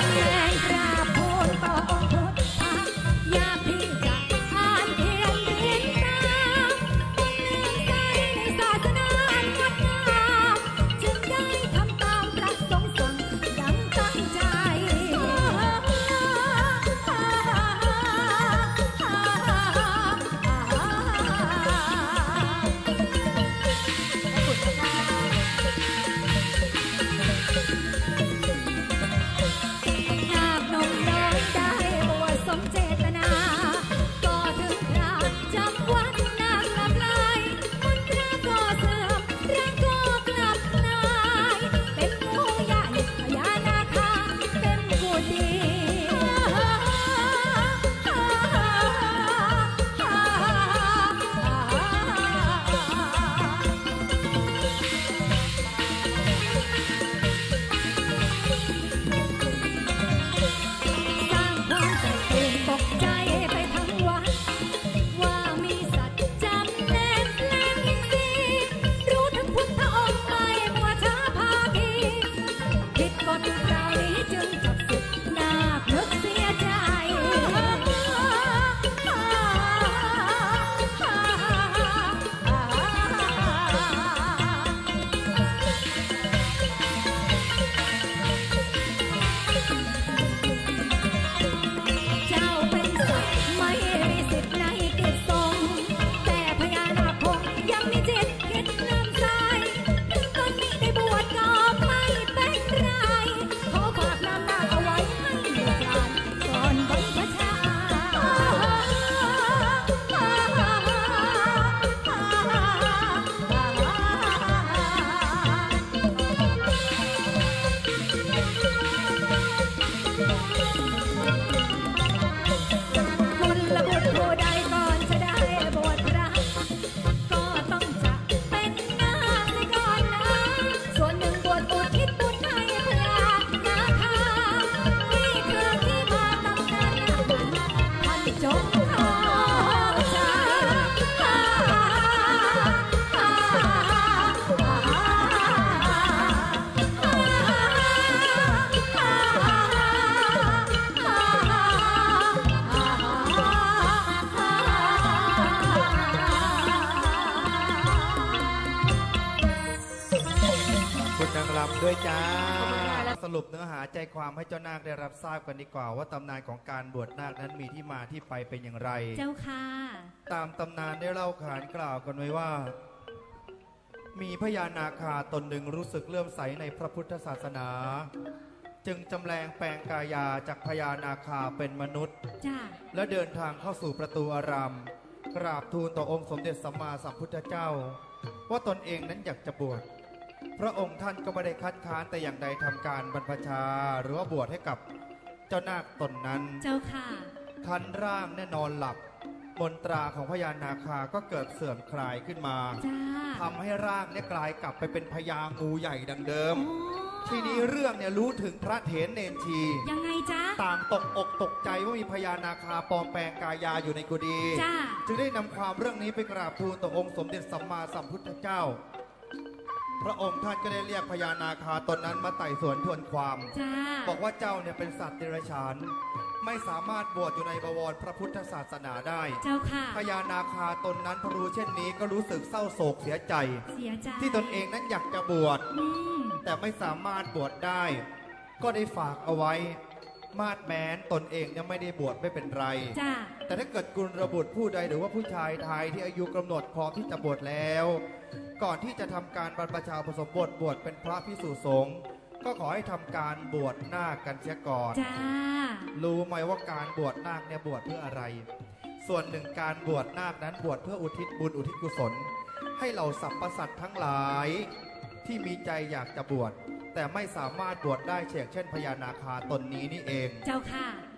Yeah. ด้วยจ้า สรุปเนื้อหาใจความให้เจ้านาคได้รับทราบกันดีกว่า ว่าตำนานของการบวชนาคนั้นมีที่มาที่ไปเป็นอย่างไร เจ้าค่ะ ตามตำนานได้เล่าขานกล่าวกันไว้ว่า มีพญานาคาตนหนึ่งรู้สึกเลื่อมใสในพระพุทธศาสนา จึงจำแรงแปลงกายาจากพญานาคาเป็นมนุษย์ จ้า และเดินทางเข้าสู่ประตูอารามกราบทูลต่อองค์สมเด็จสัมมาสัมพุทธเจ้า ว่าตนเองนั้นอยากจะบวช พระองค์ท่านก็ไม่ได้คัดค้านแต่อย่างใดทำการบรรพชา หรือว่าบวชให้กับเจ้านาคตนนั้นเจ้าค่ะ คันร่างแน่นอนหลับ มนตราของพญานาคาก็เกิดเสื่อมคลายขึ้นมาจ้าทำให้ร่างเนี่ยกลายกลับไปเป็นพญางูใหญ่ดังเดิมโอ้ทีนี้เรื่องเนี่ยรู้ถึงพระเถรเนนที ยังไงจ๊ะ ต่างตกอกตกใจว่ามีพญานาคาปลอมแปลงกายาอยู่ในกุฏิจ้า จึงได้นำความเรื่องนี้ไปกราบทูลต่อองค์สมเด็จสัมมาสัมพุทธเจ้า พระองค์ท่านก็ได้เรียกพญานาคาตนนั้นมาไต่สวนทวนความ จ้า บอกว่าเจ้าเนี่ยเป็นสัตว์เดรัจฉาน ไม่สามารถบวชอยู่ในบวรพระพุทธศาสนาได้ เจ้าค่ะ พญานาคาตนนั้นพอรู้เช่นนี้ก็รู้สึกเศร้าโศกเสียใจ เสียใจที่ตนเองนั้นอยากจะบวช อืมแต่ไม่สามารถบวชได้ ก็ได้ฝากเอาไว้ มาดแม้นตนเองยังไม่ได้บวชไม่เป็นไร จ้า แต่ถ้าเกิดกุลระบุตรผู้ใดหรือว่าผู้ชายไทยที่อายุกำหนดพร้อมที่จะบวชแล้ว ก่อนที่จะทำการบรรพชาผสมบทบวชเป็นพระพิสุสงฆ์ก็ขอให้ทำการบวชนาคกันเสียก่อน จ้า รู้ไหมว่าการบวชนาคเนี่ยบวชเพื่ออะไร ส่วนหนึ่งการบวชนาคนั้นบวชเพื่ออุทิศบุญอุทิศกุศล ให้เหล่าสรรพสัตว์ทั้งหลายที่มีใจอยากจะบวชแต่ไม่สามารถบวชได้เช่นเช่นพญานาคาตนนี้นี่เอง เจ้าค่ะ